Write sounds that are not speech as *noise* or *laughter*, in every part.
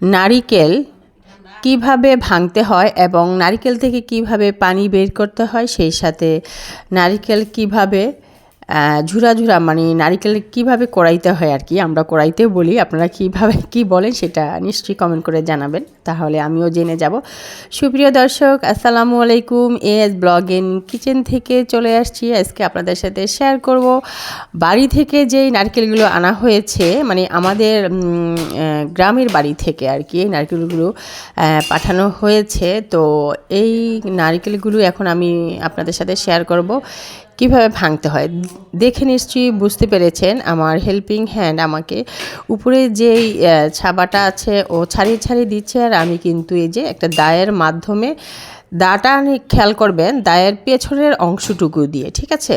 নারিকেল কীভাবে ভাঙতে হয় এবং নারিকেল থেকে কীভাবে পানি বের করতে হয় সেই সাথে নারিকেল কীভাবে ঝুরা ঝুরা মানে নারিকেল কীভাবে কড়াইতে হয় আর কি, আমরা কড়াইতেও বলি, আপনারা কীভাবে কি বলেন সেটা নিশ্চয়ই কমেন্ট করে জানাবেন। তাহলে আমিও জেনে যাব। সুপ্রিয় দর্শক, আসসালামু আলাইকুম এস ব্লগ ইন কিচেন থেকে চলে আসছি। আজকে আপনাদের সাথে শেয়ার করব। বাড়ি থেকে যেই নারকেলগুলো আনা হয়েছে মানে আমাদের গ্রামের বাড়ি থেকে আর কি, এই নারকেলগুলো পাঠানো হয়েছে। তো এই নারকেলগুলো এখন আমি আপনাদের সাথে শেয়ার করব। কীভাবে ভাঙতে হয়? দেখে নিশ্চয়ই বুঝতে পেরেছেন আমার হেল্পিং হ্যান্ড আমাকে। উপরে যেই ছাবাটা আছে ও ছাড়িয়ে ছাড়িয়ে দিচ্ছে আর আমি কিন্তু এই যে একটা দায়ের মাধ্যমে দাটা খেয়াল করবেন, দায়ের পেছনের অংশটুকু দিয়ে, ঠিক আছে?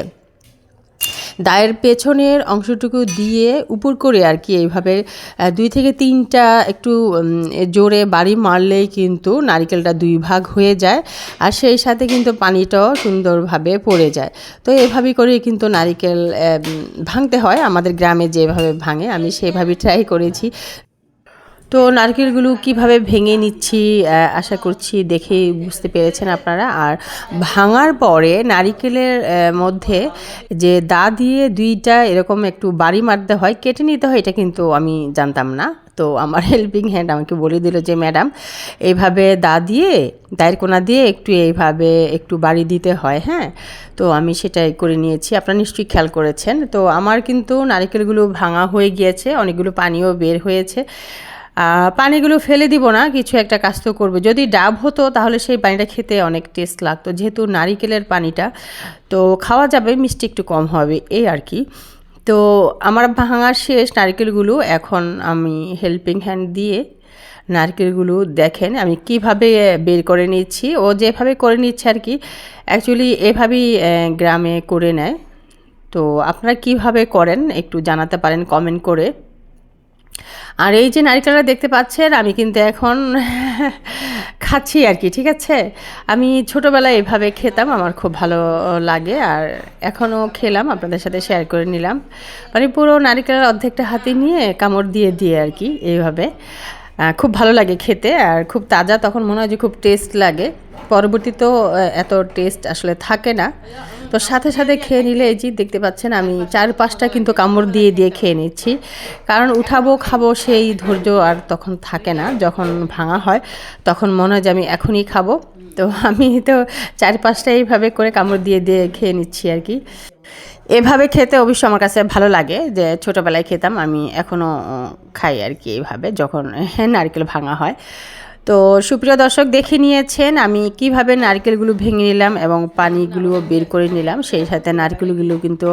দায়ের পেছনের অংশটুকু দিয়ে উপর করে আর কি এইভাবে দুই থেকে তিনটা একটু জোরে বাড়ি মারলেই কিন্তু নারিকেলটা দুই ভাগ হয়ে যায় আর সেই সাথে কিন্তু পানিটাও সুন্দরভাবে পড়ে যায়। তো এভাবেই করে কিন্তু নারিকেল ভাঙতে হয়। আমাদের গ্রামে যেভাবে ভাঙে, আমি সেভাবে ট্রাই করেছি। তো নারকেলগুলো কীভাবে ভেঙে নিচ্ছি আশা করছি দেখেই বুঝতে পেরেছেন আপনারা। আর ভাঙার পরে নারিকেলের মধ্যে যে দা দিয়ে দুইটা এরকম একটু বাড়ি মারতে হয়, কেটে নিতে হয়, এটা কিন্তু আমি জানতাম না। তো আমার *laughs* হেল্পিং হ্যান্ড আমাকে বলে দিল যে, ম্যাডাম এইভাবে দা দিয়ে, দায়ের কোনা দিয়ে একটু এইভাবে একটু বাড়ি দিতে হয় হ্যাঁ? তো আমি সেটাই করে নিয়েছি। আপনারা নিশ্চয়ই খেয়াল করেছেন। তো আমার কিন্তু নারিকেলগুলো ভাঙা হয়ে গিয়েছে, অনেকগুলো পানিও বের হয়েছে। পানিগুলো ফেলে দিব না, কিছু একটা কাজ তো করব। যদি ডাব হতো, তাহলে সেই পানিটা খেতে অনেক টেস্ট লাগতো। যেহেতু নারিকেলের পানিটা, তো খাওয়া যাবে, মিষ্টি একটু কম হবে, এই আর কি। তো আমার ভাঙার শেষ নারকেলগুলো এখন আমি হেল্পিং হ্যান্ড দিয়ে নারকেলগুলো দেখেন, আমি কীভাবে বের করে নিচ্ছি। ও যেভাবে করে নিচ্ছে আর কি অ্যাকচুয়ালি এভাবেই গ্রামে করে নেয়। তো আপনারা কীভাবে করেন, একটু জানাতে পারেন কমেন্ট করে। আর এই যে নারিকেলটা দেখতে পাচ্ছেন, আমি কিন্তু এখন *laughs* খাচ্ছি আর কি, ঠিক আছে? আমি ছোটোবেলায় এভাবে খেতাম, আমার খুব ভালো লাগে, আর এখনও খেলাম, আপনাদের সাথে শেয়ার করে নিলাম। মানে পুরো নারিকেলের অর্ধেকটা হাতে নিয়ে কামড় দিয়ে দিয়ে আর কি, এইভাবে। খুব ভালো লাগে খেতে, আর খুব তাজা, তখন মনে হয় যে খুব টেস্ট লাগে। পরবর্তীতেও এত টেস্ট আসলে থাকে না। তো সাথে সাথে খেয়ে নিলে এই যে দেখতে পাচ্ছেন, আমি চার পাঁচটা কিন্তু কামড় দিয়ে দিয়ে খেয়ে নিচ্ছি। কারণ উঠাবো, খাব সেই ধৈর্য আর তখন থাকে না। যখন ভাঙা হয়, তখন মনে হয় যে আমি এখনই খাব। তো আমি তো চার পাঁচটা এইভাবে করে কামড় দিয়ে দিয়ে খেয়ে নিচ্ছি আর কি। এভাবে খেতে অবশ্য আমার কাছে ভালো লাগে যে ছোটোবেলায় খেতাম, আমি এখনও খাই আর কি এইভাবে, যখন নারকেল ভাঙা হয়। তো সুপ্রিয় দর্শক দেখে নিয়েছেন, আমি কীভাবে নারকেলগুলো ভেঙে নিলাম এবং পানিগুলো বের করে নিলাম, সেই সাথে নারকেলগুলো কিন্তু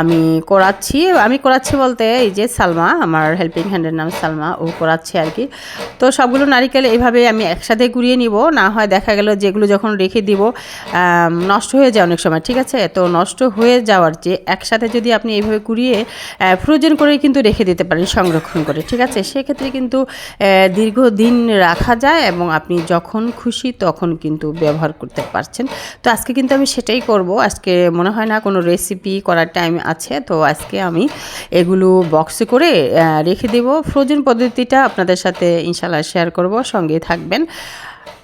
আমি করাচ্ছি। আমি করাচ্ছি বলতে এই যে সালমা, আমার হেল্পিং হ্যান্ডের নাম সালমা, ও করাচ্ছে আর কি। তো সবগুলো নারকেল এইভাবে আমি একসাথে কুড়িয়ে নিব, না হয় দেখা গেল যেগুলো যখন রেখে দিব নষ্ট হয়ে যায় অনেক সময়, ঠিক আছে? তো নষ্ট হয়ে যাওয়ার যে একসাথে যদি আপনি এইভাবে কুড়িয়ে ফ্রোজেন করে কিন্তু রেখে দিতে পারেন, সংরক্ষণ করে, ঠিক আছে? সেক্ষেত্রে কিন্তু দীর্ঘদিন রাখা যায় এবং আপনি যখন খুশি তখন কিন্তু ব্যবহার করতে পারছেন। তো আজকে কিন্তু আমি সেটাই করব। আজকে মনে হয় না কোনো রেসিপি করার টাইম আছে। তো আজকে আমি এগুলো বক্সে করে রেখে দেব। ফ্রোজেন পদ্ধতিটা আপনাদের সাথে ইনশাল্লাহ শেয়ার করব। সঙ্গে থাকবেন।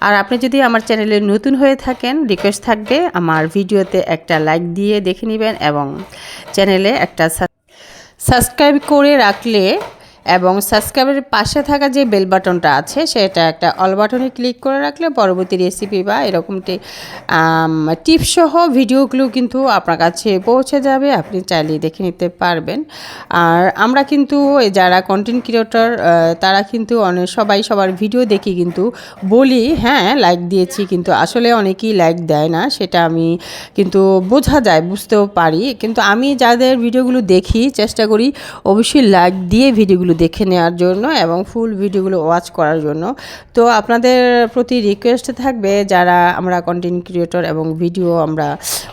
আর আপনি যদি আমার চ্যানেলে নতুন হয়ে থাকেন রিকোয়েস্ট থাকবে, আমার ভিডিওতে একটা লাইক দিয়ে দেখে নেবেন এবং চ্যানেলে একটা সাবস্ক্রাইব করে রাখলে এবং সাবস্ক্রাইবের পাশে থাকা যে বেল বাটনটা আছে, সেটা একটা অল বাটনে ক্লিক করে রাখলে পরবর্তী রেসিপি বা এরকম টিপস সহ ভিডিওগুলো কিন্তু আপনার কাছে পৌঁছে যাবে, আপনি চাইলেই দেখে নিতে পারবেন। আর আমরা কিন্তু যারা কন্টেন্ট ক্রিয়েটর তারা কিন্তু অনেক, সবাই সবার ভিডিও দেখি কিন্তু বলি হ্যাঁ লাইক দিয়েছি, কিন্তু আসলে অনেকেই লাইক দেয় না, সেটা আমি কিন্তু বোঝা যায়, বুঝতেও পারি। কিন্তু আমি যাদের ভিডিওগুলো দেখি, চেষ্টা করি অবশ্যই লাইক দিয়ে ভিডিওগুলো দেখে নেওয়ার জন্য এবং ফুল ভিডিওগুলো ওয়াচ করার জন্য। তো আপনাদের প্রতি রিকোয়েস্ট থাকবে যারা আমরা কন্টেন্ট ক্রিয়েটর এবং ভিডিও আমরা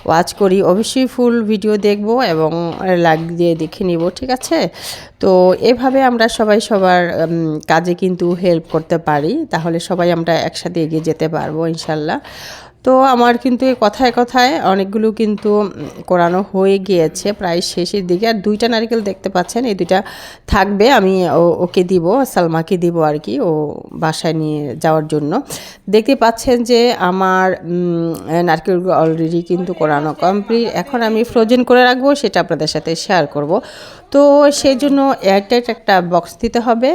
ওয়াচ করি, অবশ্যই ফুল ভিডিও দেখব এবং লাইক দিয়ে দেখে নিব, ঠিক আছে? তো এভাবে আমরা সবাই সবার কাজে কিন্তু হেল্প করতে পারি। তাহলে সবাই আমরা একসাথে এগিয়ে যেতে পারব, ইনশাল্লাহ। তো আমার কিন্তু এই কথায় কথায় অনেকগুলো কিন্তু করানো হয়ে গিয়েছে। প্রায় শেষের দিকে। আর দুইটা নারকেল দেখতে পাচ্ছেন, এই দুইটা থাকবে। আমি ওকে দিব, সালমাকে দিব আর কি, ও বাসায় নিয়ে যাওয়ার জন্য। দেখতে পাচ্ছেন যে আমার নারকেলগুলো অলরেডি কিন্তু করানো কমপ্লিট এখন আমি ফ্রোজেন করে রাখব, সেটা আপনাদের সাথে শেয়ার করব। তো সেই জন্য এয়ারটাইট একটা বক্স দিতে হবে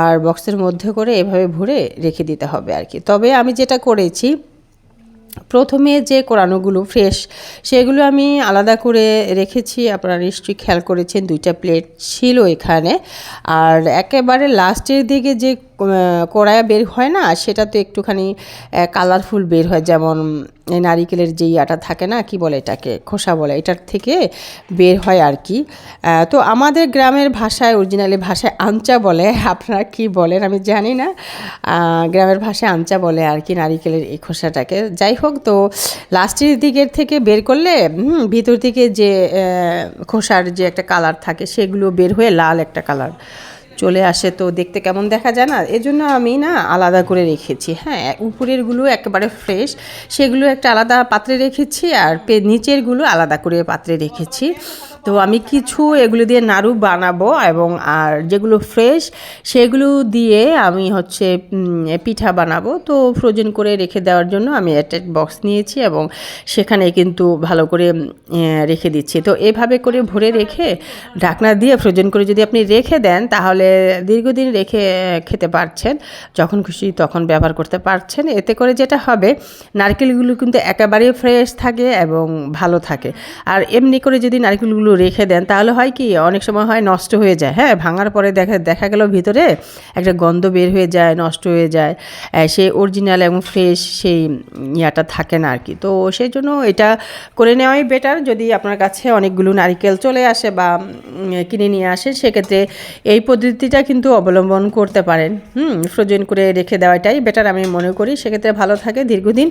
আর বক্সের মধ্যে করে এভাবে ভরে রেখে দিতে হবে আর কি। তবে আমি যেটা করেছি প্রথমে যে কোরানোগুলো ফ্রেশ সেগুলো আমি আলাদা করে রেখেছি। আপনারা নিশ্চয়ই খেয়াল করেছেন, দুইটা প্লেট ছিল এখানে। আর একেবারে লাস্টের দিকে যে কড়াইয়া বের হয় না, সেটা তো একটুখানি কালারফুল বের হয়, যেমন নারিকেলের যেই আটা থাকে না, কি বলে এটাকে, খোসা বলে, এটার থেকে বের হয় আর কি। তো আমাদের গ্রামের ভাষায় অরিজিনালি ভাষায় আঞ্চা বলে, আপনারা কি বলেন আমি জানি না। গ্রামের ভাষায় আঞ্চা বলে আর কি, নারিকেলের এই খোসাটাকে। যাই হোক, তো লাস্টের দিকের থেকে বের করলে ভিতর থেকে যে খোসার যে একটা কালার থাকে, সেগুলো বের হয়ে লাল একটা কালার চলে আসে তো দেখতে কেমন দেখা যায় না? এজন্য আমি না আলাদা করে রেখেছি। হ্যাঁ উপরেরগুলো একেবারে ফ্রেশ সেগুলো একটা আলাদা পাত্রে রেখেছি আর নিচেরগুলো আলাদা করে পাত্রে রেখেছি। তো আমি কিছু এগুলো দিয়ে নাড়ু বানাবো এবং আর যেগুলো ফ্রেশ সেগুলো দিয়ে আমি হচ্ছে পিঠা বানাবো। তো ফ্রোজেন করে রেখে দেওয়ার জন্য আমি একটা বক্স নিয়েছি এবং সেখানে কিন্তু ভালো করে রেখে দিচ্ছি। তো এভাবে করে ভরে রেখে ঢাকনা দিয়ে ফ্রোজেন করে যদি আপনি রেখে দেন, তাহলে দীর্ঘদিন রেখে খেতে পারছেন, যখন খুশি তখন ব্যবহার করতে পারছেন। এতে করে যেটা হবে, নারকেলগুলো কিন্তু একেবারেই ফ্রেশ থাকে এবং ভালো থাকে। আর এমনি করে যদি নারকেলগুলো রেখে দেন, তাহলে হয় কি, অনেক সময় হয় নষ্ট হয়ে যায়। হ্যাঁ ভাঙার পরে দেখা দেখা গেল ভিতরে একটা গন্ধ বের হয়ে যায়, নষ্ট হয়ে যায়। সে অরিজিনাল এবং ফ্রেশ সেই ইয়াটা থাকে না আর কি তো সেই জন্য এটা করে নেওয়াই বেটার যদি আপনার কাছে অনেকগুলো নারিকেল চলে আসে বা কিনে নিয়ে আসে সেক্ষেত্রে এই পদ্ধতিটা কিন্তু অবলম্বন করতে পারেন। হুম ফ্রোজেন করে রেখে দেওয়াটাই বেটার আমি মনে করি। সেক্ষেত্রে ভালো থাকে। দীর্ঘদিন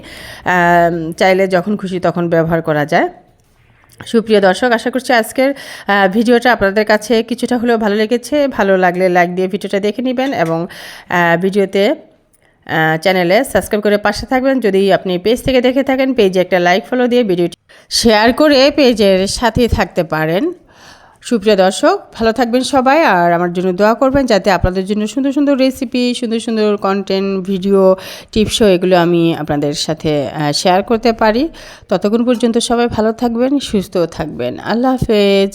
চাইলে যখন খুশি তখন ব্যবহার করা যায়। সুপ্রিয় দর্শক, আশা করছি আজকের ভিডিওটা আপনাদের কাছে কিছুটা হলেও ভালো লেগেছে। ভালো লাগলে লাইক দিয়ে ভিডিওটা দেখে নেবেন এবং ভিডিওতে চ্যানেলে সাবস্ক্রাইব করে পাশে থাকবেন। যদি আপনি পেজ থেকে দেখে থাকেন, পেজে একটা লাইক ফলো দিয়ে ভিডিওটি শেয়ার করে পেজের সাথে থাকতে পারেন। সুপ্রিয় দর্শক, ভালো থাকবেন সবাই আর আমার জন্য দোয়া করবেন যাতে আপনাদের জন্য সুন্দর সুন্দর রেসিপি সুন্দর সুন্দর কন্টেন্ট ভিডিও টিপসও এগুলো আমি আপনাদের সাথে শেয়ার করতে পারি। ততক্ষণ পর্যন্ত সবাই ভালো থাকবেন, সুস্থ থাকবেন। আল্লাহ হাফেজ।